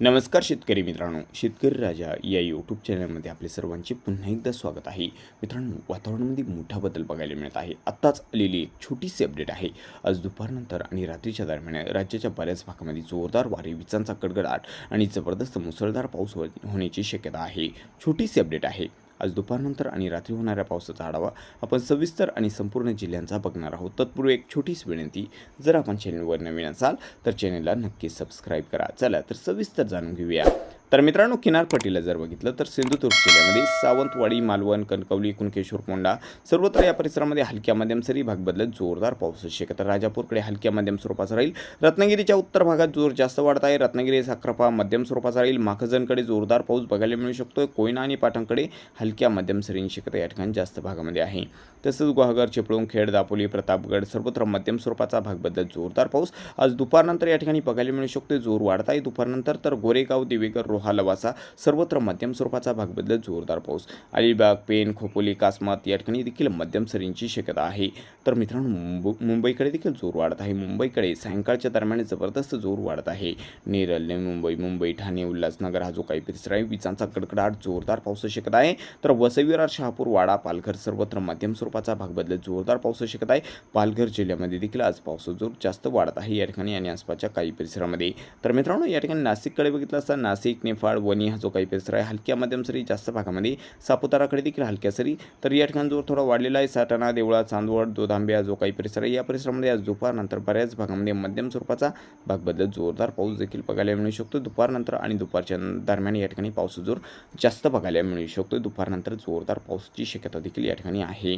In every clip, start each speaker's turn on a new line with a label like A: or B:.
A: नमस्कार शेतकरी मित्रांनो शेतकरी राजा या यूट्यूब चॅनलमध्ये आपले सर्वांचे पुन्हा एकदा स्वागत आहे. मित्रांनो वातावरणामध्ये मोठा बदल बघायला मिळत आहे. आत्ताच आलेली एक छोटीशी अपडेट आहे. आज दुपारनंतर आणि रात्रीच्या दरम्यान राज्याच्या बऱ्याच भागामध्ये जोरदार वारे विजांचा कडकडाट आणि जबरदस्त मुसळधार पाऊस हो- होण्याची शक्यता आहे. छोटीशी अपडेट आहे. आज दुपारनंतर आणि रात्री होणाऱ्या पावसाचा आढावा आपण सविस्तर आणि संपूर्ण जिल्ह्यांचा बघणार आहोत. तत्पूर्वी एक छोटीशी विनंती जर आपण चॅनलवर नवीन असाल तर चॅनलला नक्की सबस्क्राईब करा. चला तर सविस्तर जाणून घेऊया. तर मित्रांनो किनारपट्टीला जर बघितलं तर सिंधुदुर्ग जिल्ह्यामध्ये सावंतवाडी मालवण कणकवली कुणकेश्वर कोंडा सर्वत्र या परिसरामध्ये हलक्या मध्यम सरी भाग बदलत जोरदार पावसाची शक्यता राजापूरकडे हलक्या मध्यम स्वरूपाचा राहील. रत्नागिरीच्या उत्तर भागात जोर जास्त वाढत आहे. रत्नागिरी साखरपा मध्यम स्वरूपाचा राहील. माखजनकडे जोरदार पाऊस बघायला मिळू शकतो कोयना आणि पाटणकडे हलक्या मध्यम सरींची शक्यता या ठिकाणी जास्त भागामध्ये आहे. तसंच गुहागर चिपळूण खेड दापोली प्रतापगड सर्वत्र मध्यम स्वरूपाचा भाग बदलत जोरदार पाऊस. आज दुपारनंतर या ठिकाणी बघायला मिळू शकतो जोर वाढत आहे. दुपारनंतर तर गोरेगाव देवेकर रोहा लवासा सर्वत्र मध्यम स्वरूपाचा भाग बदलत जोरदार पाऊस. अलिबाग पेन खोपोली कासमात या ठिकाणी देखील मध्यम सरींची शक्यता आहे. तर मित्रांनो मुंब मुंबईकडे देखील जोर वाढत आहे. मुंबईकडे सायंकाळच्या दरम्यान जबरदस्त जोर वाढत आहे. नेरल नवी मुंबई मुंबई ठाणे उल्हासनगर हा जो काही परिसर आहे विजांचा कडकडाट जोरदार पावसाची शक्यता आहे. तर वसविरार शहापूर वाडा पालघर सर्वत्र मध्यम स्वरूपाचा भाग बदलत जोरदार पावसाची शक्यता आहे. पालघर जिल्ह्यामध्ये देखील आज पावसाचा जोर जास्त वाढत आहे. या ठिकाणी आणि आसपासच्या काही परिसरामध्ये. तर मित्रांनो या ठिकाणी नाशिककडे बघितलं असता नाशिक निफाड वणी हा जो काही परिसर आहे हलक्या मध्यम सरी जास्त भागामध्ये. सापुताराकडे देखील हलक्या सरी. तर या ठिकाणी जोर थोडा वाढलेला आहे साटाणा देवळा चांदवड दोधांबे हा जो काही परिसर आहे या परिसरामध्ये आज दुपारनंतर बऱ्याच भागामध्ये मध्यम स्वरूपाचा भाग बदलत जोरदार पाऊस देखील बघायला मिळू शकतो. दुपारनंतर आणि दुपारच्या दरम्यान या ठिकाणी पावसाचा जोर जास्त बघायला मिळू शकतो. दुपारनंतर जोरदार पावसाची शक्यता देखील या ठिकाणी आहे.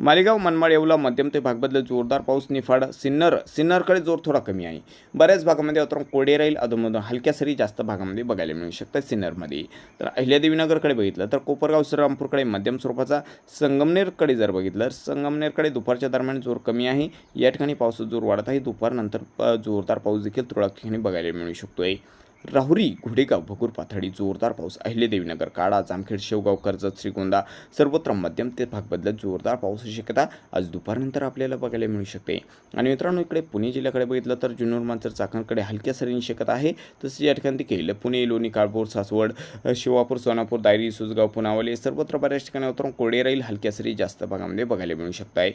A: मालेगाव मनमाड येवला मध्यम ते भागबदल जोरदार पाऊस निफाड सिन्नर सिन्नरकडे जोर थोडा कमी आहे. बऱ्याच भागामध्ये वातावरण कोरडे राहील अधूनमधून हलक्या सरी जास्त भागामध्ये बघायला मिळू शकतात सिन्नरमध्ये. तर अहिल्यादेवीनगरकडे बघितलं तर कोपरगाव श्रीरामपूरकडे मध्यम स्वरूपाचा संगमनेरकडे जर बघितलं तर संगमनेरकडे दुपारच्या दरम्यान जोर कमी आहे. या ठिकाणी पावसाचा जोर वाढत आहे. दुपारनंतर प- जोरदार पाऊस देखील तुरळक ठिकाणी बघायला मिळू शकतो आहे राहुरी घोडेगाव भगूर पाथडी जोरदार पाऊस अहिल्यादेवीनगर काळा जामखेड शेवगाव कर्जत श्रीगोंदा सर्वत्र मध्यम ते भाग बदलत जोरदार पावसाची शक्यता आज दुपारनंतर आपल्याला बघायला मिळू शकते. आणि मित्रांनो इकडे पुणे जिल्ह्याकडे बघितलं तर जुन्नर मांजर चाकणकडे हलक्या सरींची शक्यता आहे. तसेच या ठिकाणी देखील पुणे लोणी काळभोर सासवड शिवापूर सोनापूर दायरी सुजगाव पुनावले सर्वत्र बऱ्याच ठिकाणी उतरून कोरडे राहील हलक्या सरी जास्त भागामध्ये बघायला मिळू शकत आहे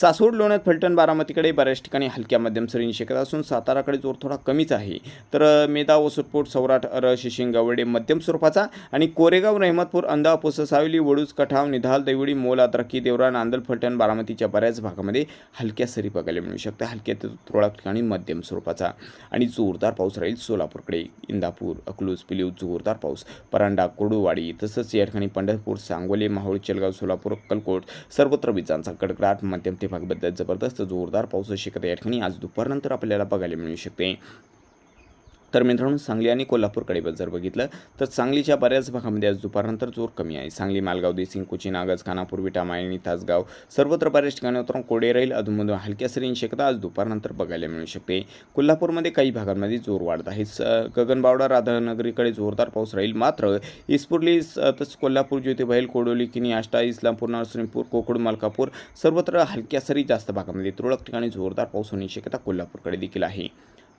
A: सासवड लोण्यात फलटण बारामतीकडे बऱ्याच ठिकाणी हलक्या मध्यम सरींची शक्यता असून साताराकडे जोर थोडा कमीच आहे. तर मेधा व वसुटपोट सौराट अर शिशिंग मध्यम स्वरूपाचा आणि कोरेगाव रहमतपूर अंदापुस सावली वडूज कठाव निधाल देवडी मोल अद्रकी देवरा नांदल फलटण बारामतीच्या बऱ्याच भागामध्ये हलक्या सरी बघायला मिळू शकते. हलक्या ते तुरळक ठिकाणी मध्यम स्वरूपाचा आणि जोरदार पाऊस राहील सोलापूरकडे. इंदापूर अकलूज पिलीव जोरदार पाऊस. परांडा कोडूवाडी तसंच या ठिकाणी पंढरपूर सांगोले माहोळ चेलगाव सोलापूर अक्कलकोट सर्वत्र विजांचा कडकडाट मध्यम ते भागबद्दल जबरदस्त जोरदार पाऊस शक्यता या ठिकाणी आज दुपारनंतर आपल्याला बघायला मिळू शकते. तर मित्रांनो सांगली आणि कोल्हापूरकडे जर बघितलं तर सांगलीच्या बऱ्याच भागामध्ये आज दुपारनंतर जोर कमी आहे. सांगली मालगाव देसिंग कोची नागज खानापूर विटा मायणी तासगाव सर्वत्र बऱ्याच ठिकाणी उतरून कोडे राहील अधूनमधून हलक्या सरींची शक्यता आज दुपारनंतर बघायला मिळू शकते. कोल्हापूरमध्ये काही भागांमध्ये जोर वाढत आहे. स गगनबावडा राधानगरीकडे जोरदार पाऊस राहील. मात्र इस्पुर्ली तसंच कोल्हापूर ज्योतिबाईल कोडोली किनी आष्टा इस्लामपूर नरसिंहपूर कोकड मलकापूर सर्वत्र हलक्या सरी जास्त भागामध्ये तुरळक ठिकाणी जोरदार पाऊस होण्याची शक्यता कोल्हापूरकडे देखील आहे.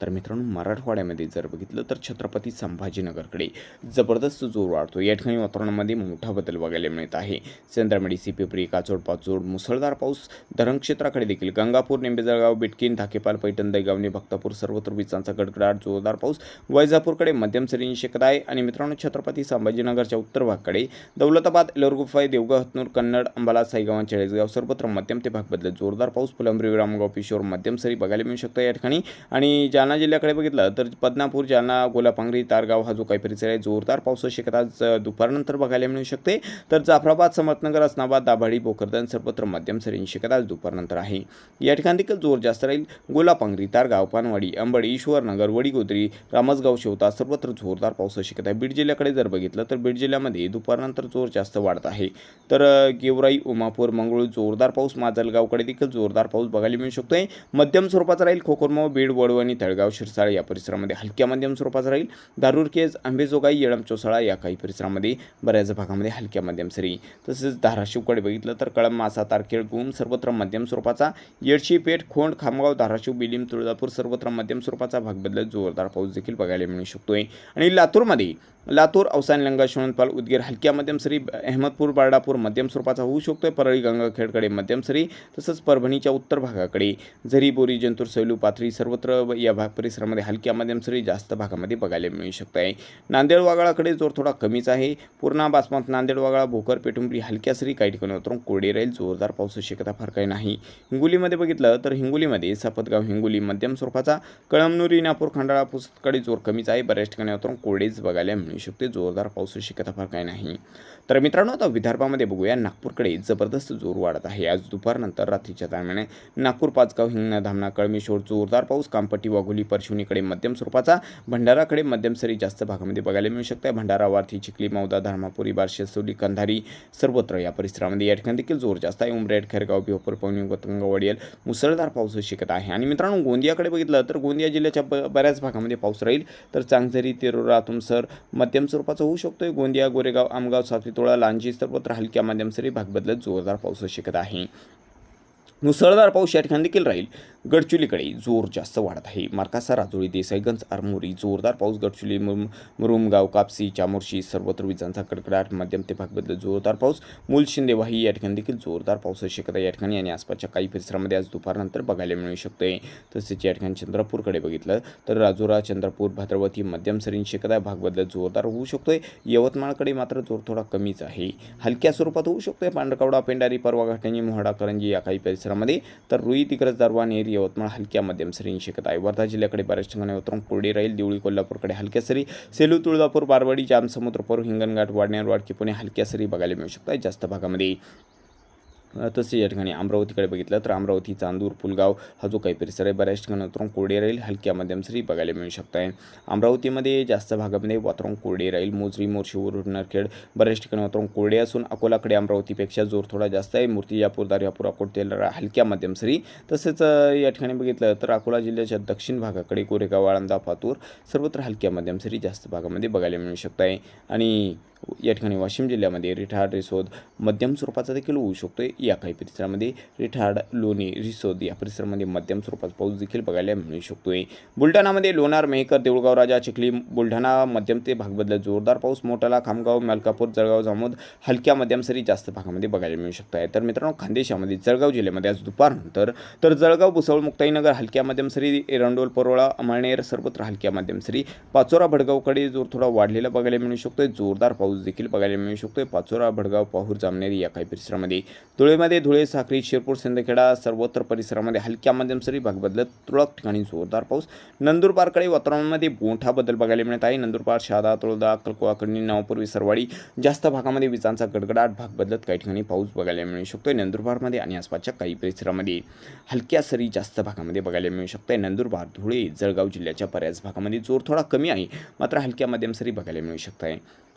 A: तर मित्रांनो मराठवाड्यामध्ये जर बघितलं तर छत्रपती संभाजीनगरकडे जबरदस्त जोर वाढतो या ठिकाणी वातावरणामध्ये मोठा बदल बघायला मिळत आहे. सेंद्रमेडी सिपिपरी काचोड पाचोड मुसळधार पाऊस धरण क्षेत्राकडे देखील गंगापूर निंबेजळगाव बिटकीन धाकेपाल पैठण दैगावणी भक्तापूर सर्वत्र विजांचा गडगडाट जोरदार पाऊस. वैजापूरकडे मध्यम सरींची शक्यता आहे आणि मित्रांनो छत्रपती संभाजीनगरच्या उत्तर भागाकडे दौलताबाद एलोरगुफाई देवगाव हतनूर कन्नड अंबाला साईगाव चाळीसगाव सर्वत्र मध्यम ते भाग बदलत जोरदार पाऊस. फुलंब्री रामगाव पिशोर मध्यम सरी बघायला मिळू शकतो या ठिकाणी. आणि जालना जिल्ह्याकडे बघितलं तर बदनापूर जालना गोलापांगरी तारगाव हा जो काही परिसर आहे जोरदार पावसाची शक्यता दुपारनंतर बघायला मिळू शकते. तर जाफराबाद समर्थनगर अस्नाबाद दाभाडी भोकरदन सर्वत्र मध्यम सरींची शक्यता आज दुपारनंतर आहे. या ठिकाणी देखील जोर जास्त राहील. गोलापांगरी तारगाव पानवाडी अंबडी ईश्वरनगर वडीगोद्री रामसगाव शेवता सर्वत्र जोरदार पावसाची शक्यता आहे. बीड जिल्ह्याकडे जर बघितलं तर बीड जिल्ह्यामध्ये दुपारनंतर जोर जास्त वाढत आहे. तर गेवराई उमापूर मंगळूर जोरदार पाऊस माजलगावकडे देखील जोरदार पाऊस बघायला मिळू शकतोय. मध्यम स्वरूपाचा राहील खोकोरमाव बीड वडवणी तळगाव. जळगाव शिरसाळ या परिसरामध्ये हलक्या मध्यम स्वरूपाचा राहील. दारूर केज आंबेजोगाई येळम चोसाळा या काही परिसरामध्ये बऱ्याच भागामध्ये हलक्या मध्यम सरी. तसेच धाराशिवकडे बघितलं तर कळम मासा तारखेळ गुम सर्वत्र मध्यम स्वरूपाचा येडशी पेठ खोंड खामगाव धाराशिव बिलिम तुळजापूर सर्वत्र मध्यम स्वरूपाचा भाग बदलत जोरदार पाऊस देखील बघायला मिळू शकतोय. आणि लातूरमध्ये लातूर अवसान लंगा शोणपाल उदगीर हलक्या मध्यम सरी अहमदपूर बारडापूर मध्यम स्वरूपाचा होऊ शकतोय. परळी गंगाखेडकडे मध्यम सरी तसंच परभणीच्या उत्तर भागाकडे झरी बोरी जंतूर सैलू पाथरी सर्वत्र या भाग परिसरामध्ये हलक्या मध्यम सरी जास्त भागामध्ये बघायला मिळू शकत आहे नांदेड वागळाकडे जोर थोडा कमीच आहे. पूर्णा बासमत नांदेड वागळा भोकर पेटुंबरी हलक्या सरी काही ठिकाणी उतरून कोरडे राहील जोरदार पावसाची शक्यता फार काही नाही. हिंगोलीमध्ये बघितलं तर हिंगोलीमध्ये सपतगाव हिंगोली मध्यम स्वरूपाचा कळमनुरी नापूर खंडाळा पुस्तकडे जोर कमीच आहे. बऱ्याच ठिकाणी उतरून कोरडेच बघायला मिळू शकते. जोरदार पावसाची शक्यता फार काही नाही. तर मित्रांनो आता विदर्भामध्ये बघूया. नागपूरकडे जबरदस्त जोर वाढत आहे. आज दुपारनंतर रात्रीच्या दरम्यान नागपूर पाचगाव हिंगणा धामणा कळमेश्वर जोरदार पाऊस कामपट्टी वाघोली परशुनीकडे मध्यम स्वरूपाचा भंडाराकडे मध्यम सरी जास्त भागामध्ये बघायला मिळू शकते भंडारा वार्थी चिखली मौदा धर्मापुरी बारशेसोली कंधारी सर्वत्र या परिसरामध्ये या ठिकाणी देखील जोर जास्त आहे. उमरेड खैरगाव बिहोपर पवनी गतंग वडियल मुसळधार पाऊस शिकत आहे. आणि मित्रांनो गोंदियाकडे बघितलं तर गोंदिया जिल्ह्याच्या ब बऱ्याच भागामध्ये पाऊस राहील. तर चांगझरी तेरोरा तुमसर मध्यम स्वरूपाचा होऊ शकतोय. गोंदिया गोरेगाव आमगाव सातवीतोळा लांजी सर्वत्र हलक्या मध्यम सरी भाग बदलत जोरदार पाऊस शिकत आहे. मुसळधार पाऊस या ठिकाणी देखील राहील. गडचुलीकडे जोर जास्त वाढत आहे. मार्कासा राजोळी देसाईगंज आरमोरी जोरदार पाऊस गडचुली मुरुम मुरुमगाव कापसी चामोर्शी सर्वत्र विजांचा कडकडाट मध्यम ते भागबद्दल जोरदार पाऊस. मूल शिंदेवाही या ठिकाणी देखील जोरदार पावसाची शक्यता या ठिकाणी आणि आसपासच्या काही परिसरामध्ये आज दुपारनंतर बघायला मिळू शकते. तसेच या ठिकाणी चंद्रपूरकडे बघितलं तर राजुरा चंद्रपूर भाद्रवती मध्यम सरीन शक्यता भागबद्दल जोरदार होऊ शकतोय. यवतमाळकडे मात्र जोर थोडा कमीच आहे. हलक्या स्वरूपात होऊ शकतोय. पांढरकवडा पेंडारी परवा घाटणी मोहाडा करंजी या काही परिसर परिसरामध्ये. तर रुई तिकडे दारवा नेर यवतमाळ हलक्या मध्यम सरींनी शिकत आहे वर्धा जिल्ह्याकडे बऱ्याच ठिकाणी उतरून कोरडी राहील देवळी कोल्हापूरकडे हलक्या सरी. सेलू तुळजापूर बारवाडी जाम समुद्रपूर हिंगणघाट वाडनेर वाडकी पुणे हलक्या सरी बघायला मिळू शकतात जास्त भागामध्ये. तसे या ठिकाणी अमरावतीकडे बघितलं तर अमरावती चांदूर पुलगाव हा जो काही परिसर आहे बऱ्याच ठिकाणी उतरून कोरडे राहील हलक्या मध्यम सरी बघायला मिळू शकत आहे अमरावतीमध्ये जास्त भागामध्ये वातावरण कोरडे राहील मोजरी मोर्शीवर नरखेड बऱ्याच ठिकाणी वातावरण कोरडे असून अकोलाकडे अमरावतीपेक्षा जोर थोडा जास्त आहे. मूर्तिजापूर दार्यापूर अकोट तेलरा हलक्या मध्यम सरी. तसेच या ठिकाणी बघितलं तर अकोला जिल्ह्याच्या दक्षिण भागाकडे कोरेगाव आळंदा फातूर सर्वत्र हलक्या मध्यम सरी जास्त भागामध्ये बघायला मिळू शकत आहे आणि या ठिकाणी वाशिम जिल्ह्यामध्ये रिठाड रिसोद मध्यम स्वरूपाचा देखील होऊ शकतो या काही परिसरामध्ये रिठाड लोणी रिसोद या परिसरामध्ये मध्यम स्वरूपाचा पाऊस देखील बघायला मिळू शकतो बुलढाणामध्ये लोणार मेहकर देऊळगाव राजा चिखली बुलढाणा मध्यम ते भाग बदलत जोरदार पाऊस मोठाला खामगाव मलकापूर जळगाव जामोद हलक्या मध्यम सरी जास्त भागामध्ये बघायला मिळू शकत आहे तर मित्रांनो खानदेशामध्ये जळगाव जिल्ह्यामध्ये आज दुपारनंतर तर जळगाव भुसावळ मुक्ताईनगर हलक्या मध्यम सरी एरंडोल परोळा अमळनेर सर्वत्र हलक्या मध्यम सरी पाचोरा भडगावकडे जोर थोडा वाढलेला बघायला मिळू शकतोय. जोरदार पाऊस पाऊस देखील बघायला मिळू शकतोय. पाचोरा भडगाव पाहूर जामनेर या काही परिसरामध्ये. धुळेमध्ये धुळे साखरी शिरपूर सिंदखेडा सर्वत्र परिसरामध्ये हलक्या मध्यम सरी भाग बदलत तुरळक ठिकाणी जोरदार पाऊस. नंदुरबारकडे वातावरणामध्ये मोठा बदल बघायला मिळत आहे. नंदुरबार शहादा तुळदा अक्कलकोवा कडणी नवपूर्वी सरवाडी जास्त भागामध्ये विजांचा गडगडाट भाग बदलत काही ठिकाणी पाऊस बघायला मिळू शकतोय. नंदुरबारमध्ये आणि आसपासच्या काही परिसरामध्ये हलक्या सरी जास्त भागामध्ये बघायला मिळू शकते नंदुरबार धुळे जळगाव जिल्ह्याच्या बऱ्याच भागामध्ये जोर थोडा कमी आहे. मात्र हलक्या मध्यम सरी बघायला मिळू शकत आहे